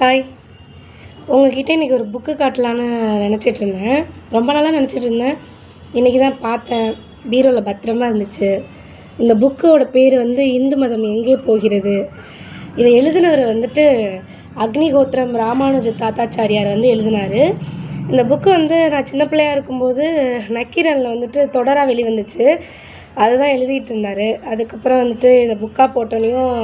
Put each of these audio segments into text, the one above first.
Hi உங்ககிட்ட இன்றைக்கி ஒரு புக்கு காட்டலான்னு நினச்சிட்டு இருந்தேன் ரொம்ப நாளாக நினச்சிட்டு இருந்தேன் இன்றைக்கி தான் பார்த்தேன். பீரோவில் பத்திரமா இருந்துச்சு. இந்த புக்கோட பேர் வந்து இந்து மதம் எங்கே போகிறது? இதை எழுதினவர் வந்துட்டு அக்னிஹோத்திரம் ராமானுஜ தாத்தாச்சாரியார் வந்து எழுதினார். இந்த புக்கு வந்து நான் சின்ன பிள்ளையா இருக்கும்போது நக்கீரனில் வந்துட்டு தொடராக வெளிவந்துச்சு. அதுதான் எழுதிட்டு இருந்தார். அதுக்கப்புறம் வந்துட்டு இதை புக்காக போட்டோனையும்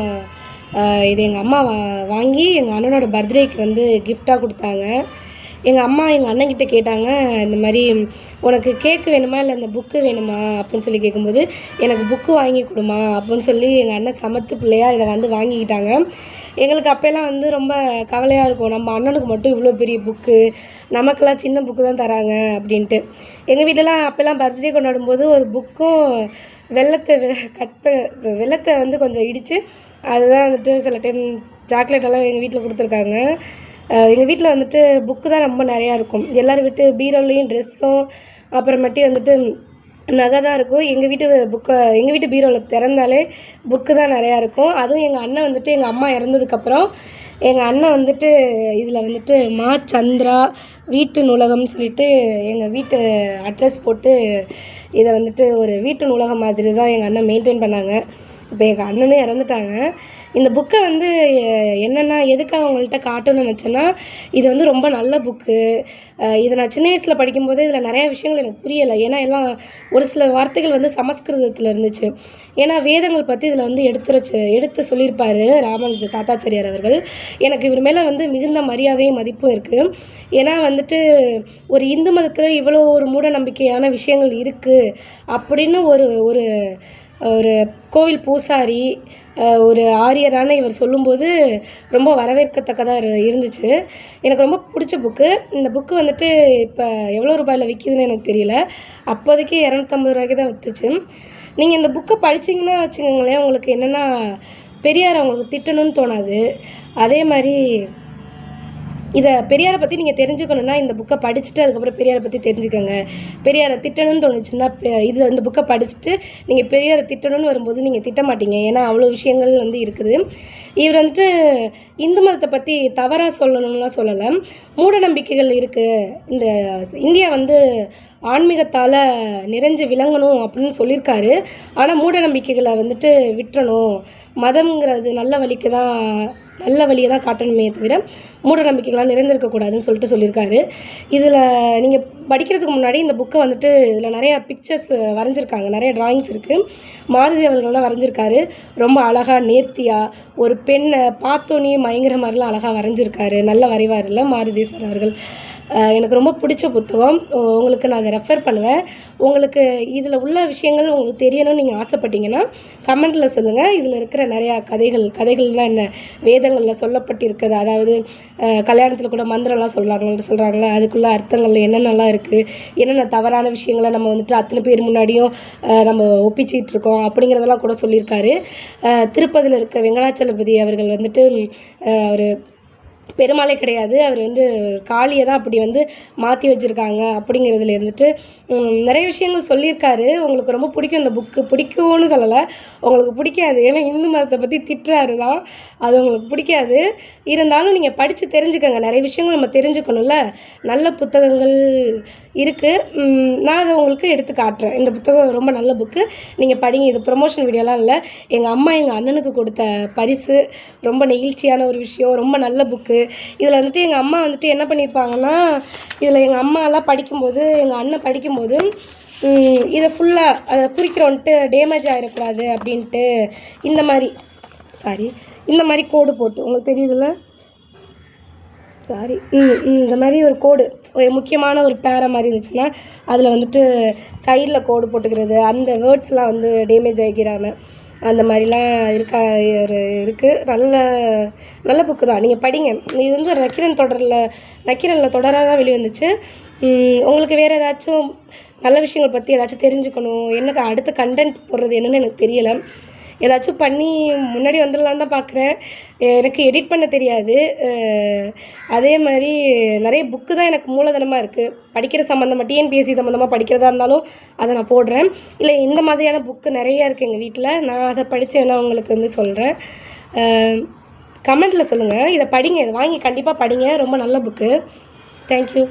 இது எங்கள் அம்மா வா வாங்கி எங்கள் அண்ணனோட பர்த்டேக்கு வந்து கிஃப்டாக கொடுத்தாங்க. எங்கள் அம்மா எங்கள் அண்ணங்கிட்ட கேட்டாங்க இந்த மாதிரி உனக்கு கேக்கு வேணுமா இல்லை இந்த புக்கு வேணுமா அப்படின்னு சொல்லி கேட்கும்போது எனக்கு புக்கு வாங்கி கொடுமா அப்படின்னு சொல்லி எங்கள் அண்ணன் சமத்து பிள்ளையாக இதை வந்து வாங்கிக்கிட்டாங்க. எங்களுக்கு அப்போல்லாம் வந்து ரொம்ப கவலையாக இருக்கும். நம்ம அண்ணனுக்கு மட்டும் இவ்வளோ பெரிய புக்கு நமக்கெல்லாம் சின்ன புக்கு தான் தராங்க அப்படின்ட்டு. எங்கள் வீட்டிலலாம் அப்போல்லாம் பர்த்டே கொண்டாடும் போது ஒரு புக்கும் வெள்ளத்தை கட் பண்ண வெள்ளத்தை வந்து கொஞ்சம் இடித்து அதுதான் வந்துட்டு சில டைம் சாக்லேட் எல்லாம் எங்கள் வீட்டில் கொடுத்துருக்காங்க. எங்கள் வீட்டில் வந்துட்டு புக்கு தான் ரொம்ப நிறையா இருக்கும். எல்லோரும் வீட்டு பீரோலையும் ட்ரெஸ்ஸும் அப்புறமேட்டி வந்துட்டு நகை தான் இருக்கும். எங்கள் வீட்டு புக்கை எங்கள் வீட்டு பீரோவில் திறந்தாலே புக்கு தான் நிறையா இருக்கும். அதுவும் எங்கள் அண்ணன் வந்துட்டு எங்கள் அம்மா இறந்ததுக்கப்புறம் எங்கள் அண்ணன் வந்துட்டு இதில் வந்துட்டு மா சந்திரா வீட்டு நூலகம்னு சொல்லிட்டு எங்கள் வீட்டு அட்ரஸ் போட்டு இதை வந்துட்டு ஒரு வீட்டு நூலகம் மாதிரி தான் எங்கள் அண்ணன் மெயின்டைன் பண்ணாங்க. இப்போ எங்கள் அண்ணனே இறந்துட்டாங்க. இந்த புக்கை வந்து என்னென்னா எதுக்காக உங்கள்கிட்ட காட்டணும்னு நினச்சேன்னா இது வந்து ரொம்ப நல்ல புக்கு இதை நான் சின்ன வயசில் படிக்கும்போது இதில் நிறையா விஷயங்கள் எனக்கு புரியலை. ஏன்னா எல்லாம் ஒரு சில வார்த்தைகள் வந்து சமஸ்கிருதத்தில் இருந்துச்சு. ஏன்னா வேதங்கள் பற்றி இதில் வந்து எடுத்துரைச்சு எடுத்து சொல்லியிருப்பார் ராமானுஜ தாத்தாச்சாரியார் அவர்கள். எனக்கு இவர் மேலே வந்து மிகுந்த மரியாதையும் மதிப்பும் இருக்குது ஏன்னா வந்துட்டு ஒரு இந்து மதத்தில் இவ்வளோ ஒரு மூட நம்பிக்கையான விஷயங்கள் இருக்குது அப்படின்னு ஒரு ஒரு ஒரு கோவில் பூசாரி ஒரு ஆரியரான இவர் சொல்லும்போது ரொம்ப வரவேற்கத்தக்கதாக இரு- இருந்துச்சு. எனக்கு ரொம்ப பிடிச்ச புக்கு. இந்த புக்கு வந்துட்டு இப்போ எவ்வளோ ரூபாயில் விற்கிதுன்னு எனக்கு தெரியல. அப்போதைக்கு இரநூத்தம்பது ரூபாய்க்கு தான் விற்றுச்சு நீங்கள் இந்த புக்கை படிச்சீங்கன்னா வச்சுக்கோங்களேன் உங்களுக்கு என்னென்னா பெரியார் அவங்களுக்கு திட்டணும்னு தோணாது. அதே மாதிரி இதை பெரியாரை பற்றி நீங்கள் தெரிஞ்சுக்கணுன்னா இந்த புக்கை படிச்சுட்டு அதுக்கப்புறம் பெரியாரை பற்றி தெரிஞ்சுக்கோங்க. பெரியாரை திட்டணும்னு தோணுச்சுன்னா இது இந்த புக்கை படிச்சுட்டு நீங்கள் பெரியாரை திட்டணும்னு வரும்போது நீங்கள் திட்ட மாட்டீங்க. ஏன்னா அவ்வளோ விஷயங்கள் வந்து இருக்குது. இவர் வந்துட்டு இந்து மதத்தை பற்றி தவறாக சொல்லணும்லாம் சொல்லலை. மூட நம்பிக்கைகள் இருக்குது இந்த இந்தியா வந்து ஆன்மீகத்தால் நிறைஞ்சு விளங்கணும் அப்படின்னு சொல்லியிருக்காரு. ஆனால் மூட நம்பிக்கைகளை வந்துட்டு விட்டுறணும். மதம்ங்கிறது நல்ல வழிக்கு தான் நல்ல வழியை தான் காட்டணுமே தவிர மூட நம்பிக்கைகளாக நிறைந்திருக்கக்கூடாதுன்னு சொல்லிட்டு சொல்லியிருக்காரு. இதில் நீங்கள் படிக்கிறதுக்கு முன்னாடி இந்த புக்கை வந்துட்டு இதில் நிறைய பிக்சர்ஸ் வரைஞ்சிருக்காங்க. நிறைய டிராயிங்ஸ் இருக்குது மாருதி அவர்கள் தான் வரைஞ்சிருக்காரு. ரொம்ப அழகாக நேர்த்தியாக ஒரு பெண்ணை பார்த்தோன்னே மயங்குற மாதிரிலாம் அழகாக வரைஞ்சிருக்காரு. நல்ல வரைவார் இல்லை மாருதி சார் அவர்கள். எனக்கு ரொம்ப பிடிச்ச புத்தகம். உங்களுக்கு நான் அதை ரெஃபர் பண்ணுவேன். உங்களுக்கு இதில் உள்ள விஷயங்கள் உங்களுக்கு தெரியணும்னு நீங்கள் ஆசைப்பட்டீங்கன்னா கமெண்ட்டில் சொல்லுங்கள் இதில் இருக்கிற நிறையா கதைகள் கதைகள்லாம் என்ன? வேதங்களில் சொல்லப்பட்டிருக்கிறது அதாவது கல்யாணத்தில் கூட மந்திரம்லாம் சொல்கிறாங்கன்னு சொல்கிறாங்களே அதுக்குள்ள அர்த்தங்கள் என்னென்னலாம் இருக்குது என்னென்ன தவறான விஷயங்களை நம்ம வந்துட்டு அத்தனை பேர் முன்னாடியும் நம்ம ஒப்பிச்சிட்டு இருக்கோம் அப்படிங்கிறதெல்லாம் கூட சொல்லியிருக்காரு. திருப்பதியில் இருக்க வெங்கடாச்சலபதி அவர்கள் வந்துட்டு அவர் பெருமாளே கிடையாது. அவர் வந்து காளியை தான் அப்படி வந்து மாற்றி வச்சுருக்காங்க அப்படிங்கிறதுல இருந்துட்டு நிறைய விஷயங்கள் சொல்லியிருக்காரு. உங்களுக்கு ரொம்ப பிடிக்கும் இந்த புக்கு பிடிக்கும்னு சொல்லலை. உங்களுக்கு பிடிக்காது. ஏன்னா இந்து மதத்தை பற்றி திட்டுறாரு தான் அது உங்களுக்கு பிடிக்காது. இருந்தாலும் நீங்கள் படித்து தெரிஞ்சுக்கோங்க. நிறைய விஷயங்கள் நம்ம தெரிஞ்சுக்கணும்ல. நல்ல புத்தகங்கள் இருக்குது நான் அதை உங்களுக்கு எடுத்து காட்டுறேன். இந்த புத்தகம் ரொம்ப நல்ல புக்கு நீங்கள் படிங்க. இது ப்ரொமோஷன் வீடியோலாம் இல்லை. எங்கள் அம்மா எங்கள் அண்ணனுக்கு கொடுத்த பரிசு. ரொம்ப நெகிழ்ச்சியான ஒரு விஷயம். ரொம்ப நல்ல புக்கு இதில் வந்துட்டு எங்கள் அம்மா வந்துட்டு என்ன பண்ணியிருப்பாங்கன்னா இதில் எங்கள் அம்மாலாம் படிக்கும்போது எங்கள் அண்ணன் படிக்கும்போது இதை ஃபுல்லாக அதை குறிக்கிறோன்ட்டு டேமேஜ் ஆகிடக்கூடாது அப்படின்ட்டு இந்த மாதிரி சாரி இந்த மாதிரி கோடு போட்டு உங்களுக்கு தெரியுதுல்ல? சாரி ம் ம், இந்த மாதிரி ஒரு கோடு ஒரு முக்கியமான ஒரு பேரை மாதிரி இருந்துச்சுன்னா அதில் வந்துட்டு சைடில் கோடு போட்டுக்கிறது அந்த வேர்ட்ஸ்லாம் வந்து டேமேஜ் ஆகிக்கிறாங்க அந்த மாதிரிலாம் இருக்கா ஒரு இருக்குது நல்ல நல்ல புக்கு தான். நீங்கள் படிங்க. இது வந்து நக்கிரன் தொடரில் நக்கிரனில் தொடராக தான் வெளிவந்துச்சு. உங்களுக்கு வேறு ஏதாச்சும் நல்ல விஷயங்கள் பற்றி ஏதாச்சும் தெரிஞ்சுக்கணும் எனக்கு அடுத்த கண்டென்ட் போடுறது என்னென்னு எனக்கு தெரியலை. ஏதாச்சும் பண்ணி முன்னாடி வந்துடலான்னு தான் பார்க்குறேன். எனக்கு எடிட் பண்ண தெரியாது. அதே மாதிரி நிறைய புக்கு தான் எனக்கு மூலதனமாக இருக்குது படிக்கிற சம்மந்தமாக டிஎன்பிஎஸ்சி சம்மந்தமாக படிக்கிறதா இருந்தாலும் அதை நான் போடுறேன். இல்லை இந்த மாதிரியான புக்கு நிறைய இருக்குது எங்கள் வீட்டில். நான் அதை படித்து வேணால் உங்களுக்கு வந்து சொல்கிறேன் கமெண்ட்டில் சொல்லுங்கள் இதை படிங்க. இதை வாங்கி கண்டிப்பாக படிங்க. ரொம்ப நல்ல புக்கு தேங்க்யூ